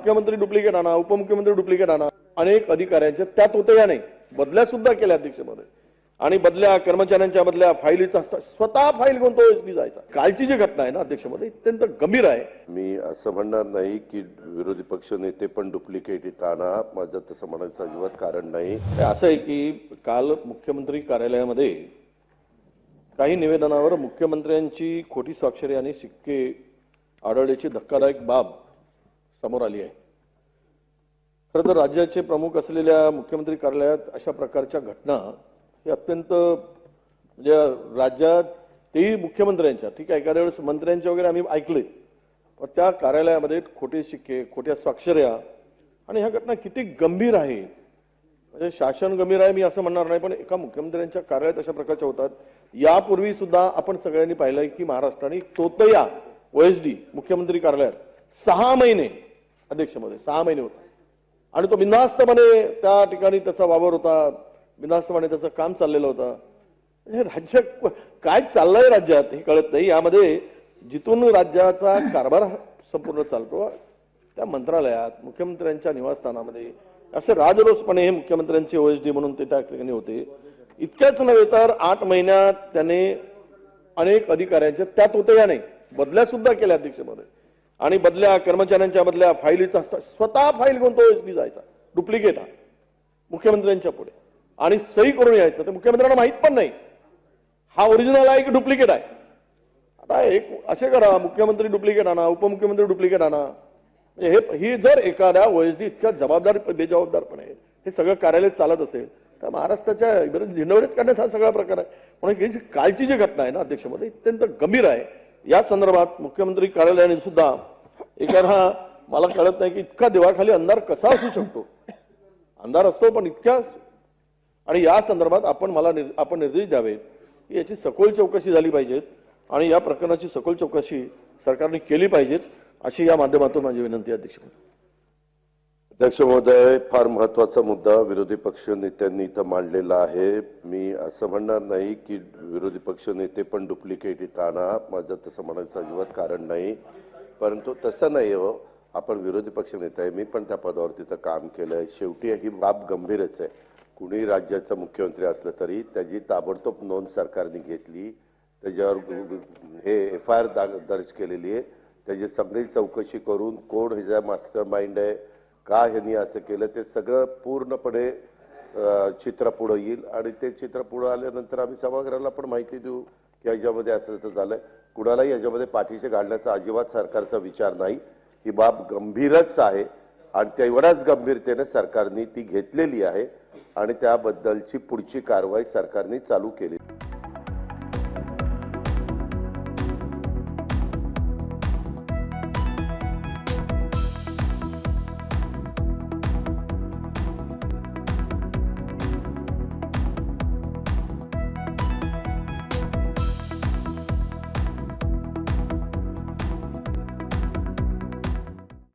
मुख्यमंत्री डुप्लिकेट आणा उपमुख्यमंत्री डुप्लिकेट आणा. अनेक अधिकाऱ्यांच्या त्यात होतं या नाही. बदल्या सुद्धा केल्या अध्यक्षमध्ये. आणि बदल्या कर्मचाऱ्यांच्या बदल्या फाईलीचा स्वतः फाईल एसटी जायचा. कालची जी घटना आहे ना अध्यक्षमध्ये अत्यंत गंभीर आहे. मी असं म्हणणार नाही की विरोधी पक्ष नेते पण डुप्लिकेट इथं आणा. माझं तसं म्हणायचं अजिबात कारण नाही. असं आहे की काल मुख्यमंत्री कार्यालयामध्ये काही निवेदनावर मुख्यमंत्र्यांची खोटी स्वाक्षरी आणि सिक्के आढळल्याची धक्कादायक बाब समोर आली आहे. खरं तर राज्याचे प्रमुख असलेल्या मुख्यमंत्री कार्यालयात अशा प्रकारच्या घटना हे अत्यंत म्हणजे राज्यात तेही मुख्यमंत्र्यांच्या ठीक आहे एखाद्या वेळेस मंत्र्यांच्या वगैरे आम्ही ऐकले पण त्या कार्यालयामध्ये खोटे शिक्के खोट्या स्वाक्षऱ्या आणि ह्या घटना किती गंभीर आहे. म्हणजे शासन गंभीर आहे मी असं म्हणणार नाही पण एका मुख्यमंत्र्यांच्या कार्यालयात अशा प्रकारच्या होतात. यापूर्वी सुद्धा आपण सगळ्यांनी पाहिलंय की महाराष्ट्राने तोतया ओएसडी मुख्यमंत्री कार्यालयात सहा महिने अध्यक्षमध्ये सहा महिने होता. आणि तो बिनधास्तपणे त्या ठिकाणी त्याचा वावर होता बिनधास्तपणे त्याचं काम चाललेलं होतं. म्हणजे राज्य काय चाललंय राज्यात हे कळत नाही. यामध्ये जिथून राज्याचा कारभार संपूर्ण चालतो त्या मंत्रालयात मुख्यमंत्र्यांच्या निवासस्थानामध्ये असे राजरोसपणे हे मुख्यमंत्र्यांचे ओएसडी म्हणून ते त्या ठिकाणी होते. इतक्याच नव्हे तर आठ महिन्यात त्याने अनेक अधिकाऱ्यांच्या त्यात होते या नाही. बदल्या सुद्धा केल्या अध्यक्षमध्ये. आणि बदल्या कर्मचाऱ्यांच्या बदल्या फाईलीचा स्वतः फाईल कोणतो डी जायचा. डुप्लिकेट हा. मुख्यमंत्र्यांच्या पुढे. आणि सही करून यायचं. ते मुख्यमंत्र्यांना माहीत पण नाही. हा ओरिजिनल आहे की डुप्लिकेट आहे? आता एक असे करा. मुख्यमंत्री डुप्लिकेट आणा उपमुख्यमंत्री डुप्लिकेट आणा. म्हणजे हे ही जर एखाद्या ओएसडी इतक्या जबाबदार बेजबाबदारपणे हे सगळं कार्यालय चालत असेल तर महाराष्ट्राच्या बरेच झिंडवरेच काढण्याचा हा सगळा प्रकार आहे. म्हणून ही जी कालची जी घटना आहे ना अध्यक्षमध्ये अत्यंत गंभीर आहे. या संदर्भात मुख्यमंत्री कार्यालयाने सुद्धा एखादा मला कळत नाही की इतका देवाखाली अंधार कसा असू शकतो. अंधार असतो पण इतक्या आणि या संदर्भात आपण मला निर- आपण निर्देश द्यावे की याची सखोल चौकशी झाली पाहिजेत आणि या प्रकरणाची सखोल चौकशी सरकारने केली पाहिजेत अशी या माध्यमातून माझी विनंती आहे अध्यक्ष अध्यक्ष महोदय फार महत्त्वाचा मुद्दा विरोधी पक्ष नेत्यांनी इथं मांडलेला आहे. मी असं म्हणणार नाही की विरोधी पक्ष नेते पण डुप्लिकेट इथं आणा माझं तसं म्हणायचं अजिबात कारण नाही. परंतु तसं नाही हो. आपण विरोधी पक्ष नेता आहे. मी पण त्या पदावर तिथं काम केलं आहे शेवटी ही बाब गंभीरच आहे. कुणी राज्याचा मुख्यमंत्री असलं तरी त्याची ताबडतोब नोंद सरकारने घेतली. त्याच्यावर हे एफ आय आर दर्ज केलेली आहे. त्याची सगळी चौकशी करून कोण ह्याचा मास्टर माइंड आहे का ह्यांनी असं केलं ते सगळं पूर्णपणे चित्र पुढं येईल. आणि ते चित्र पुढं आल्यानंतर आम्ही सभागृहाला पण माहिती देऊ की याच्यामध्ये असं असं झालंय. कुणालाही याच्यामध्ये पाठीशी घालण्याचा अजिबात सरकारचा विचार नाही. ही बाब गंभीरच आहे. आणि तेवढ्याच गंभीरतेने सरकारने ती घेतलेली आहे. आणि त्याबद्दलची पुढची कारवाई सरकारने चालू केली